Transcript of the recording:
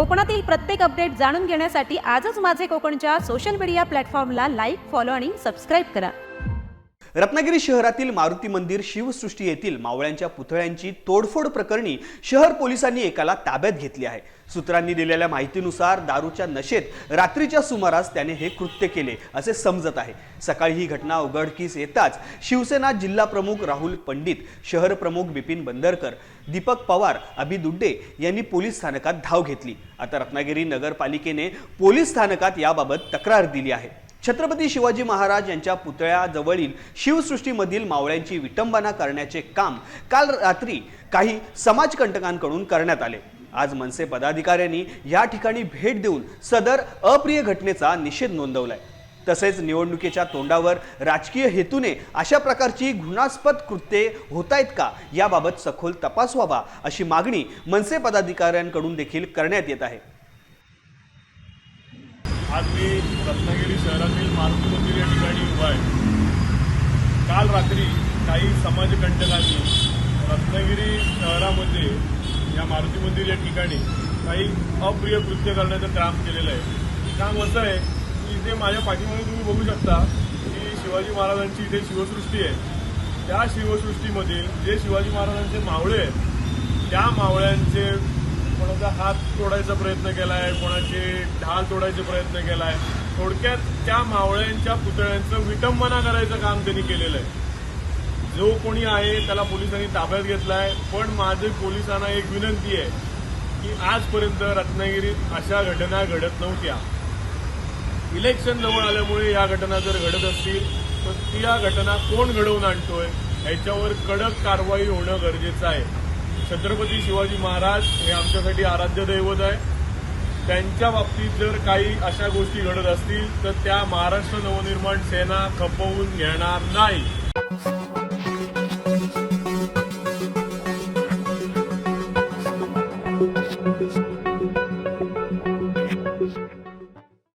कोकणातील प्रत्येक अपडेट जाणून घेण्यासाठी आजच माझे कोकणच्या सोशल मीडिया प्लॅटफॉर्मला लाईक फॉलो आणि सबस्क्राईब करा. रत्नागिरी शहरातील मारुती मंदिर शिवसृष्टी येथील मावळ्यांच्या पुतळ्यांची तोडफोड प्रकरणी शहर पोलिसांनी एकाला ताब्यात घेतली आहे. सूत्रांनी दिलेल्या माहितीनुसार दारूच्या नशेत रात्रीच्या सुमारास त्याने हे कृत्य केले असे समजत आहे. सकाळी ही घटना उघडकीस येताच शिवसेना जिल्हा प्रमुख राहुल पंडित शहर प्रमुख बिपिन बंदरकर दीपक पवार अभि दुड्डे यांनी पोलीस स्थानकात धाव घेतली. आता रत्नागिरी नगरपालिकेने पोलीस स्थानकात याबाबत तक्रार दिली आहे. छत्रपती शिवाजी महाराज यांच्या पुतळ्याजवळील शिवसृष्टीमधील मावळ्यांची विटंबना करण्याचे काम काल रात्री काही समाजकंटकांकडून करण्यात आले. आज मनसे पदाधिकाऱ्यांनी या ठिकाणी भेट देऊन सदर अप्रिय घटनेचा निषेध नोंदवलाय. तसेच निवडणुकीच्या तोंडावर राजकीय हेतूने अशा प्रकारची घृणास्पद कृत्ये होत आहेत का याबाबत सखोल तपास व्हावा अशी मागणी मनसे पदाधिकाऱ्यांकडून देखील करण्यात येत आहे. आज मी रत्नागिरी शहरातील मारुती मंदिर या ठिकाणी उभा आहे. काल रात्री काही समाजकंटकांनी रत्नागिरी शहरामध्ये या मारुती मंदिर या ठिकाणी काही अप्रिय कृत्य करण्याचं काम केलेलं आहे. काम असं आहे की इथे माझ्या पाठीमागे तुम्ही बघू शकता की शिवाजी महाराजांची इथे शिवसृष्टी आहे. त्या शिवसृष्टीमधील जे शिवाजी महाराजांचे मावळे आहेत त्या मावळ्यांचे कोणाचा हात तोडायचा प्रयत्न केलाय कोणाचे ढाल तोडायचा प्रयत्न केलाय थोडक्यात त्या मावळ्यांच्या पुतळ्यांचं विटंबना करायचं काम त्यांनी केलेलं आहे. जो कोणी आहे त्याला पोलिसांनी ताब्यात घेतलाय पण माझी पोलिसांना एक विनंती आहे की आजपर्यंत रत्नागिरीत अशा घटना घडत नव्हत्या. इलेक्शन जवळ आल्यामुळे या घटना जर घडत असतील तर त्या घटना कोण घडवून आणतोय याच्यावर कडक कारवाई होणं गरजेचं आहे. छत्रपती शिवाजी महाराज हे आमच्यासाठी आराध्य दैवत आहे. त्यांच्या बाबतीत जर काही अशा गोष्टी घडत असतील तर त्या महाराष्ट्र नवनिर्माण सेना खपवून घेणार नाही.